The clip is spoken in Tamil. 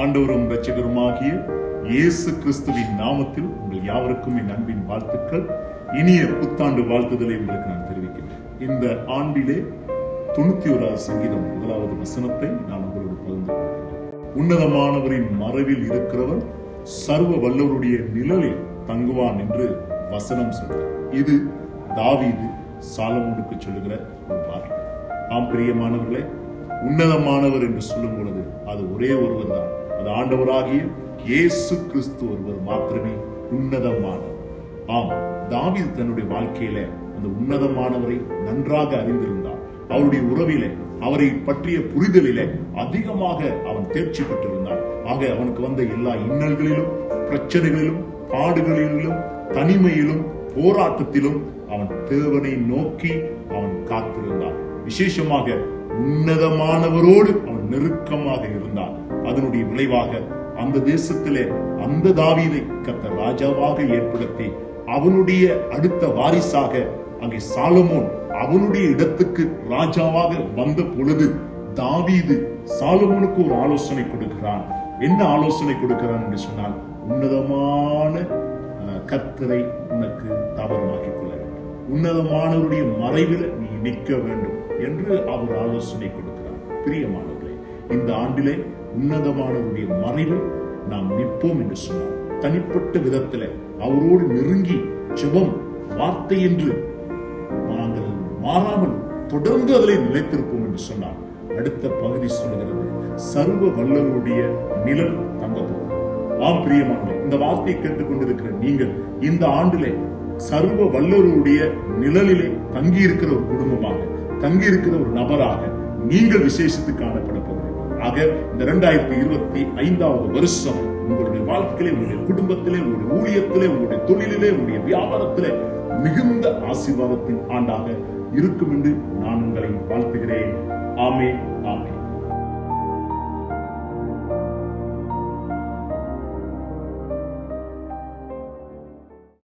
ஆண்டவரும் ரட்சகருமாகிய இயேசு கிறிஸ்துவின் நாமத்தில் உங்கள் யாவருக்கும் என் அன்பின் வாழ்த்துக்கள். இனிய புத்தாண்டு வாழ்த்துதலை உங்களுக்கு நான் தெரிவிக்கிறேன் இந்த ஆண்டிலே தொண்ணூத்தி ஓராவது சங்கீதம் முதலாவது வசனத்தை நான் உங்களோடு பகிர்ந்து உன்னதமானவரின் மறைவில் இருக்கிறவர் சர்வ வல்லவருடைய நிழலில் தங்குவான் என்று வசனம் சொல்றார் இது தாவீது சாலமோனுக்கு சொல்லுகிற ஒரு வார்த்தை. ஆம் பிரியமானவர்களே உன்னதமானவர் என்று சொல்லும் பொழுது அது ஒரே ஒருவர் தான் அது ஆண்டவராகிய இயேசு கிறிஸ்து ஒருவர் மாத்திரமே உன்னதமானவர் ஆம் தாவிது தன்னுடைய வாழ்க்கையில அந்த உன்னதமானவரை நன்றாக அறிந்திருந்தார். அவருடைய உறவில அவரை பற்றிய புரிதலிலே அதிகமாக அவன் தேர்ச்சி பெற்றிருந்தான். ஆக அவனுக்கு வந்த எல்லா இன்னல்களிலும் பிரச்சனைகளிலும் பாடுகளிலும் தனிமையிலும் போராட்டத்திலும் அவன் தேவனை நோக்கி அவன் காத்திருந்தான். விசேஷமாக உன்னதமானவரோடு அவன் நெருக்கமாக இருந்தான். அதனுடைய விளைவாக அந்த தேசத்திலே அந்த தாவீதை கத்த ராஜாவாக ஏற்படுத்தி அவனுடைய அடுத்த வாரிசாக அங்கே சாலமோன் அவனுடைய இடத்துக்கு ராஜாவாக வந்த பொழுது தாவீது சாலமோனுக்கு ஒரு ஆலோசனை கொடுக்கிறான். என்ன ஆலோசனை கொடுக்கிறான் என்று சொன்னால் உன்னதமான கத்தரை கர்த்தரை உனக்கு தாபரமாக்கிக் கொள்ள வேண்டும். உன்னதமானவருடைய மறைவில் நீ நிற்க வேண்டும் என்று அவர் ஆலோசனை கொடுக்கிறார். பிரியமானவர் இந்த ஆண்டிலே உன்னதமானவருடைய மறைவில் நாம் நிற்போம் என்று சொன்னார். தனிப்பட்ட விதத்துல அவரோடு நெருங்கி ஜெபம் வார்த்தை என்று நாங்கள் மாறாமல் தொடர்ந்து அதிலே நிலைத்திருப்போம் என்று சொன்னார். அடுத்த பகுதி சொல்கிறது சர்வ வல்லவருடைய நிழல் தங்கப்போம். ஆம் பிரியமானே இந்த வார்த்தையை கேட்டுக்கொண்டிருக்கிற நீங்கள் இந்த ஆண்டிலே சர்வ வல்லவருடைய நிழலிலே தங்கி இருக்கிற ஒரு குடும்பமாக தங்கி இருக்கிற ஒரு நபராக நீங்கள் விசேஷத்துக்கு காணப்பட போகிறீர்கள். ஆக இந்த இரண்டாயிரத்தி இருபத்தி ஐந்தாவது வருஷம் உங்களுடைய வாழ்க்கையிலே உங்களுடைய குடும்பத்திலே உங்களுடைய ஊழியத்திலே உங்களுடைய தொழிலிலே உங்களுடைய வியாபாரத்திலே மிகுந்த ஆசீர்வாதத்தின் ஆண்டாக இருக்கும் என்று நான் உங்களை வாழ்த்துகிறேன். ஆமே